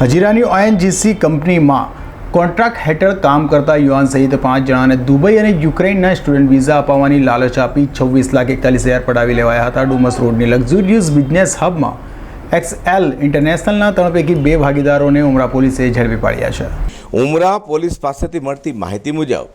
હજીરાની ONGC કંપનીમાં contract હેઠળ કામ કરતા યુવાન સહિત પાંચ જણાને દુબઈ અને યુક્રેનના સ્ટુડન્ટ વિઝા અપાવવાની લાલચ આપી છવ્વીસ લાખ એકતાલીસ હજાર પડાવી લેવાયા હતા ડુમસ રોડની લક્ઝુરિયસ બિઝનેસ હબમાં એક્સએલ ઇન્ટરનેશનલના ત્રણ પૈકી બે ભાગીદારોને ઉમરા પોલીસે ઝડપી પાડ્યા છે. ઉમરા પોલીસ પાસેથી મળતી માહિતી મુજબ,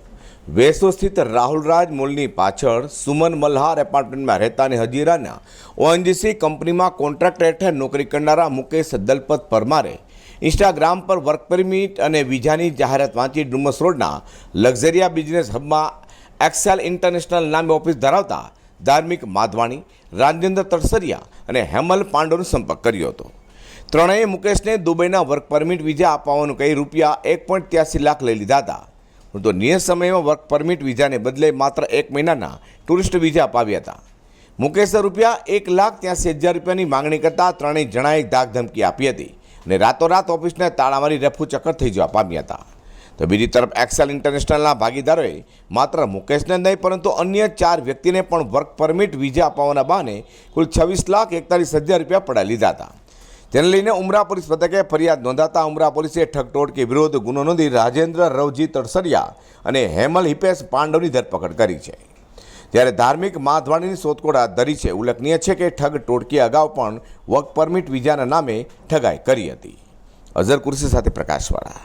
વેસો સ્થિત રાહુલરાજ મોલની પાછળ સુમન મલ્હાર એપાર્ટમેન્ટમાં રહેતા અને હજીરાના ઓએનજીસી કંપનીમાં કોન્ટ્રાક્ટ હેઠળ નોકરી કરનારા મુકેશ દલપત પરમારે ઇન્સ્ટાગ્રામ પર વર્ક પરમિટ અને વિઝાની જાહેરાત વાંચી ડુમસ રોડના લક્ઝરિયા બિઝનેસ હબમાં એક્સેલ ઇન્ટરનેશનલ નામે ઓફિસ ધરાવતા ધાર્મિક માધવાણી, રાજેન્દ્ર તરસરિયા અને હેમલ પાંડોનો સંપર્ક કર્યો હતો. ત્રણેય મુકેશને દુબઈના વર્ક પરમિટ વિઝા આપવાનું કહી રૂપિયા એક પોઈન્ટ ત્યાસી લાખ લઈ લીધા હતા. પરંતુ નિયત સમયમાં વર્ક પરમિટ વિઝાને બદલે માત્ર એક મહિનાના ટુરિસ્ટ વિઝા અપાવ્યા હતા. મુકેશે રૂપિયા એક લાખ ત્યાસી હજાર રૂપિયાની માંગણી કરતાં ત્રણેય જણાએ ધાકધમકી આપી હતી. અને રાતોરાત ઓફિસને તાળામારી રફુ ચક્કર થઈ જવા પામ્યા હતા. તો બીજી તરફ એક્સેલ ઇન્ટરનેશનલના ભાગીદારોએ માત્ર મુકેશને નહીં, પરંતુ અન્ય ચાર વ્યક્તિને પણ વર્ક પરમિટ વિઝા અપાવવાના બહાને કુલ છવ્વીસ લાખ એકતાલીસ હજાર રૂપિયા પડાવી લીધા હતા. તેને લઈને ઉમરા પોલીસ મથકે ફરિયાદ નોંધાતા ઉમરા પોલીસે ઠગટોડકી વિરોધ ગુનો નોંધી રાજેન્દ્ર રવજી તડસરિયા અને હેમલ હિપેશ પાંડવની ધરપકડ કરી છે. ત્યારે ધાર્મિક માધવાણીની શોધખોળ ધરી છે. ઉલ્લેખનીય છે કે ઠગ ટોળકી અગાઉ પણ વર્ક પરમિટ વિઝાના નામે ઠગાઈ કરી હતી. અઝર કુર્સી સાથે પ્રકાશવાળા.